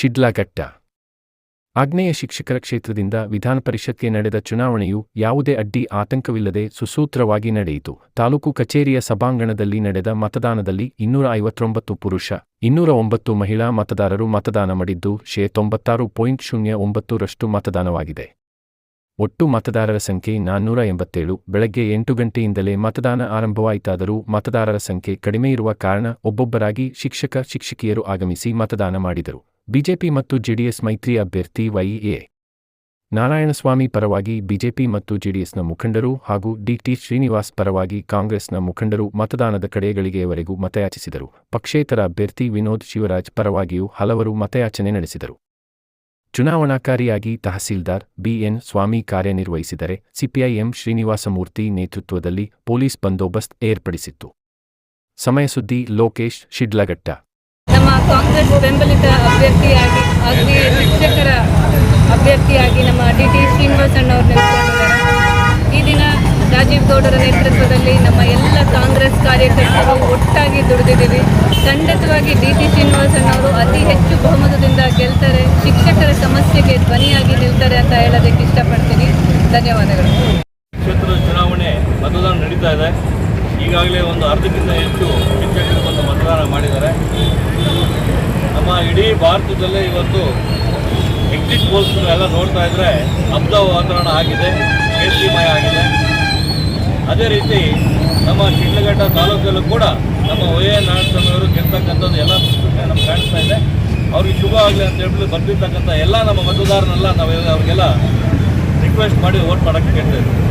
ಶಿಡ್ಲಘಟ್ಟ. ಆಗ್ನೇಯ ಶಿಕ್ಷಕರ ಕ್ಷೇತ್ರದಿಂದ ವಿಧಾನ ಪರಿಷತ್ಗೆ ನಡೆದ ಚುನಾವಣೆಯು ಯಾವುದೇ ಅಡ್ಡಿ ಆತಂಕವಿಲ್ಲದೆ ಸುಸೂತ್ರವಾಗಿ ನಡೆಯಿತು. ತಾಲೂಕು ಕಚೇರಿಯ ಸಭಾಂಗಣದಲ್ಲಿ ನಡೆದ ಮತದಾನದಲ್ಲಿ ಇನ್ನೂರ ಐವತ್ತೊಂಬತ್ತು ಪುರುಷ, ಇನ್ನೂರ ಒಂಬತ್ತು ಮಹಿಳಾ ಮತದಾರರು ಮತದಾನ ಮಾಡಿದ್ದು, ಶೇ ತೊಂಬತ್ತಾರು ಪಾಯಿಂಟ್ ಶೂನ್ಯ ಒಂಬತ್ತರಷ್ಟು ಮತದಾನವಾಗಿದೆ. ಒಟ್ಟು ಮತದಾರರ ಸಂಖ್ಯೆ ನಾನ್ನೂರ ಎಂಬತ್ತೇಳು. ಬೆಳಗ್ಗೆ ಎಂಟು ಗಂಟೆಯಿಂದಲೇ ಮತದಾನ ಆರಂಭವಾಯಿತಾದರೂ ಮತದಾರರ ಸಂಖ್ಯೆ ಕಡಿಮೆ ಇರುವ ಕಾರಣ ಒಬ್ಬೊಬ್ಬರಾಗಿ ಶಿಕ್ಷಕ, ಶಿಕ್ಷಕಿಯರು ಆಗಮಿಸಿ ಮತದಾನ ಮಾಡಿದರು. ಬಿಜೆಪಿ ಮತ್ತು ಜೆಡಿಎಸ್ ಮೈತ್ರಿ ಅಭ್ಯರ್ಥಿ ವೈಎ ನಾರಾಯಣಸ್ವಾಮಿ ಪರವಾಗಿ ಬಿಜೆಪಿ ಮತ್ತು ಜೆಡಿಎಸ್ನ ಮುಖಂಡರು ಹಾಗೂ ಡಿಟಿ ಶ್ರೀನಿವಾಸ್ ಪರವಾಗಿ ಕಾಂಗ್ರೆಸ್ನ ಮುಖಂಡರು ಮತದಾನದ ಕಡೆಗಳಿಗೆವರೆಗೂ ಮತಯಾಚಿಸಿದರು. ಪಕ್ಷೇತರ ಅಭ್ಯರ್ಥಿ ವಿನೋದ್ ಶಿವರಾಜ್ ಪರವಾಗಿಯೂ ಹಲವರು ಮತಯಾಚನೆ ನಡೆಸಿದರು. ಚುನಾವಣಾಕಾರಿಯಾಗಿ ತಹಸೀಲ್ದಾರ್ ಬಿಎನ್ ಸ್ವಾಮಿ ಕಾರ್ಯನಿರ್ವಹಿಸಿದರೆ ಸಿಪಿಐಎಂ ಶ್ರೀನಿವಾಸಮೂರ್ತಿ ನೇತೃತ್ವದಲ್ಲಿ ಪೊಲೀಸ್ ಬಂದೋಬಸ್ತ್ ಏರ್ಪಡಿಸಿತ್ತು. ಸಮಯ ಸುದ್ದಿ ಲೋಕೇಶ್ ಶಿಡ್ಲಘಟ್ಟ. ಕಾಂಗ್ರೆಸ್ ಬೆಂಬಲಿತ ಅಭ್ಯರ್ಥಿಯಾಗಿ ಆಗಲಿ ಶಿಕ್ಷಕರ ಅಭ್ಯರ್ಥಿಯಾಗಿ ನಮ್ಮ ಡಿ ಟಿ ಶ್ರೀನಿವಾಸ್ ಅಣ್ಣವರು ನಿಂತ್ಕೊಂಡಿದ್ದಾರೆ. ಈ ದಿನ ರಾಜೀವ್ ಗೌಡರ ನೇತೃತ್ವದಲ್ಲಿ ನಮ್ಮ ಎಲ್ಲ ಕಾಂಗ್ರೆಸ್ ಕಾರ್ಯಕರ್ತರು ಒಟ್ಟಾಗಿ ದುಡಿದಿದ್ದೀವಿ. ಖಂಡಿತವಾಗಿ ಡಿ ಟಿ ಶ್ರೀನಿವಾಸ್ ಅಣ್ಣವರು ಅತಿ ಹೆಚ್ಚು ಬಹುಮತದಿಂದ ಗೆಲ್ತಾರೆ. ಶಿಕ್ಷಕರ ಸಮಸ್ಯೆಗೆ ಧ್ವನಿಯಾಗಿ ನಿಲ್ತಾರೆ ಅಂತ ಹೇಳೋದಕ್ಕೆ ಇಷ್ಟಪಡ್ತೀನಿ. ಧನ್ಯವಾದಗಳು. ಕ್ಷೇತ್ರದ ಚುನಾವಣೆ ಮತದಾನ ನಡೀತಾ ಇದೆ. ಈಗಾಗಲೇ ಒಂದು ಅರ್ಧಕ್ಕಿಂತ ಹೆಚ್ಚು ಶಿಕ್ಷಕರು ಬಂದು ಮತದಾನ ಮಾಡಿದ್ದಾರೆ ನಮ್ಮ ಇಡೀ ಭಾರತದಲ್ಲೇ ಇವತ್ತು ಎಕ್ಸಿಟ್ ಪೋಲ್ಸ್ ಎಲ್ಲ ನೋಡ್ತಾ ಇದ್ರೆ ಅಬ್ದ ವಾತಾವರಣ ಆಗಿದೆ ಕೇಸರಿಮಯ ಆಗಿದೆ. ಅದೇ ರೀತಿ ನಮ್ಮ ಶಿಡ್ಲಘಟ್ಟ ತಾಲೂಕಲ್ಲೂ ಕೂಡ ನಮ್ಮ ವೈ ಎನ್ ನಾರಾಯಣಸ್ವಾಮಿಯವರು ಗೆಲ್ತಕ್ಕಂಥದ್ದು ಎಲ್ಲ ನಮ್ಗೆ ಕಾಣಿಸ್ತಾ ಇದೆ. ಅವ್ರಿಗೆ ಶುಭ ಆಗಲಿ ಅಂತ ಹೇಳ್ಬಿಟ್ಟು ಬರ್ತಿರ್ತಕ್ಕಂಥ ಎಲ್ಲ ನಮ್ಮ ಮತದಾರನೆಲ್ಲ ನಾವು ಅವ್ರಿಗೆಲ್ಲ ರಿಕ್ವೆಸ್ಟ್ ಮಾಡಿ ವೋಟ್ ಮಾಡೋಕ್ಕೆ ಕೇಳ್ತಾ ಇದ್ದೀವಿ.